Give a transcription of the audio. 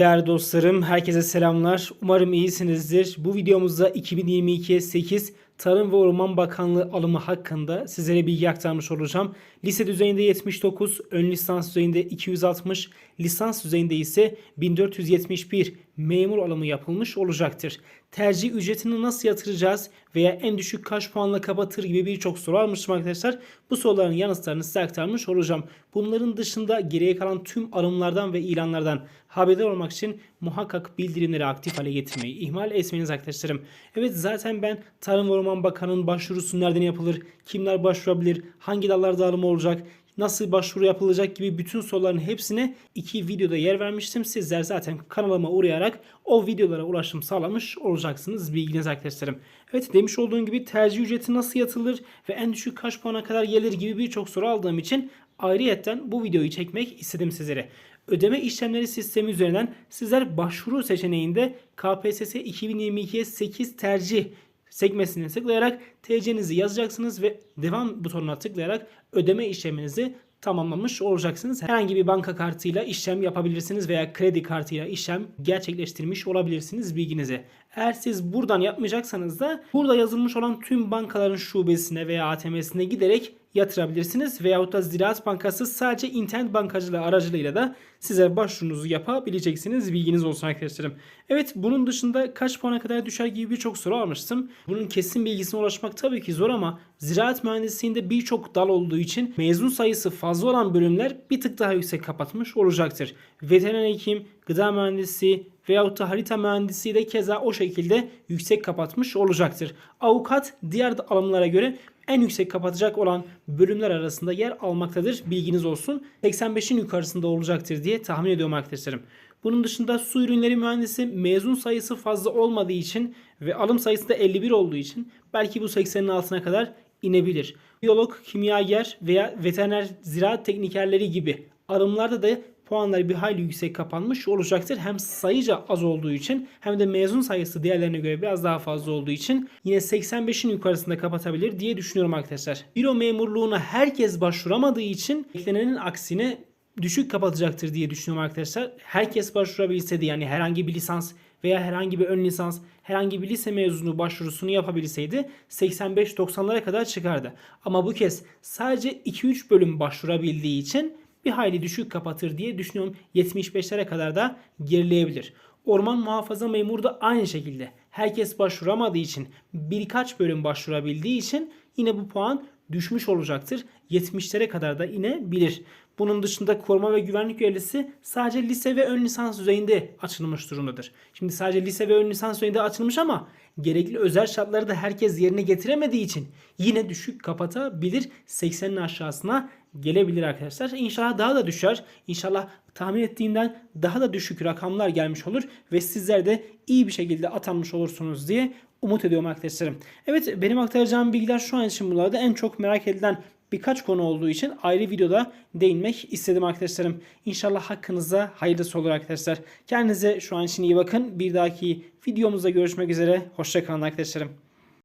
Değerli dostlarım, herkese selamlar. Umarım iyisinizdir. Bu videomuzda 2022 8 Tarım ve Orman Bakanlığı alımı hakkında sizlere bilgi aktarmış olacağım. Lise düzeyinde 79, ön lisans düzeyinde 260, lisans düzeyinde ise 1471 memur alımı yapılmış olacaktır. Tercih ücretini nasıl yatıracağız veya en düşük kaç puanla kapatır gibi birçok soru almıştım arkadaşlar. Bu soruların yanıtlarını size aktarmış olacağım. Bunların dışında geriye kalan tüm alımlardan ve ilanlardan haberdar olmak için muhakkak bildirimleri aktif hale getirmeyi ihmal etmeyiniz arkadaşlarım. Evet zaten ben Tarım ve Orman Bakanı'nın başvurusu nereden yapılır, kimler başvurabilir, hangi dallarda alım olacak, nasıl başvuru yapılacak gibi bütün soruların hepsine iki videoda yer vermiştim. Sizler zaten kanalıma uğrayarak o videolara ulaşım sağlamış olacaksınız bilginiz arkadaşlarım. Evet demiş olduğum gibi tercih ücreti nasıl yatılır ve en düşük kaç puana kadar gelir gibi birçok soru aldığım için ayrıyetten bu videoyu çekmek istedim sizlere. Ödeme işlemleri sistemi üzerinden sizler başvuru seçeneğinde KPSS 2022'ye 8 tercih sekmesine tıklayarak TC'nizi yazacaksınız ve devam butonuna tıklayarak ödeme işleminizi tamamlamış olacaksınız. Herhangi bir banka kartıyla işlem yapabilirsiniz veya kredi kartıyla işlem gerçekleştirmiş olabilirsiniz bilginize. Eğer siz buradan yapmayacaksanız da burada yazılmış olan tüm bankaların şubesine veya ATM'sine giderek yatırabilirsiniz. Veyahut da Ziraat Bankası sadece internet bankacılığı aracılığıyla da size başvurunuzu yapabileceksiniz. Bilginiz olsun arkadaşlarım. Evet bunun dışında kaç puana kadar düşer gibi birçok soru almıştım. Bunun kesin bilgisine ulaşmak tabii ki zor ama ziraat mühendisliğinde birçok dal olduğu için mezun sayısı fazla olan bölümler bir tık daha yüksek kapatmış olacaktır. Veteriner hekim, gıda mühendisi veyahut da harita mühendisi de keza o şekilde yüksek kapatmış olacaktır. Avukat diğer alımlara göre en yüksek kapatacak olan bölümler arasında yer almaktadır. Bilginiz olsun. 85'in yukarısında olacaktır diye tahmin ediyorum arkadaşlarım. Bunun dışında su ürünleri mühendisi mezun sayısı fazla olmadığı için ve alım sayısı da 51 olduğu için belki bu 80'in altına kadar inebilir. Biyolog, kimyager veya veteriner ziraat teknikerleri gibi alımlarda da puanları bir hayli yüksek kapanmış olacaktır. Hem sayıca az olduğu için hem de mezun sayısı diğerlerine göre biraz daha fazla olduğu için yine 85'in yukarısında kapatabilir diye düşünüyorum arkadaşlar. Büro memurluğuna herkes başvuramadığı için beklenenin aksine düşük kapatacaktır diye düşünüyorum arkadaşlar. Herkes başvurabilseydi yani herhangi bir lisans veya herhangi bir ön lisans, herhangi bir lise mezunu başvurusunu yapabilseydi 85-90'lara kadar çıkardı. Ama bu kez sadece 2-3 bölüm başvurabildiği için bir hayli düşük kapatır diye düşünüyorum. 75'lere kadar da gerileyebilir. Orman muhafaza memuru da aynı şekilde. Herkes başvuramadığı için birkaç bölüm başvurabildiği için yine bu puan düşmüş olacaktır. 70'lere kadar da inebilir. Bunun dışında koruma ve güvenlik görevlisi sadece lise ve ön lisans düzeyinde açılmış durumdadır. Şimdi sadece lise ve ön lisans düzeyinde açılmış ama gerekli özel şartları da herkes yerine getiremediği için yine düşük kapatabilir. 80'in aşağısına gelebilir arkadaşlar. İnşallah daha da düşer. İnşallah tahmin ettiğimden daha da düşük rakamlar gelmiş olur ve sizler de iyi bir şekilde atanmış olursunuz diye umut ediyorum arkadaşlarım. Evet benim aktaracağım bilgiler şu an için bunlarda en çok merak edilen birkaç konu olduğu için ayrı videoda değinmek istedim arkadaşlarım. İnşallah hakkınızda hayırlısı olur arkadaşlar. Kendinize şu an için iyi bakın. Bir dahaki videomuzda görüşmek üzere. Hoşçakalın arkadaşlarım.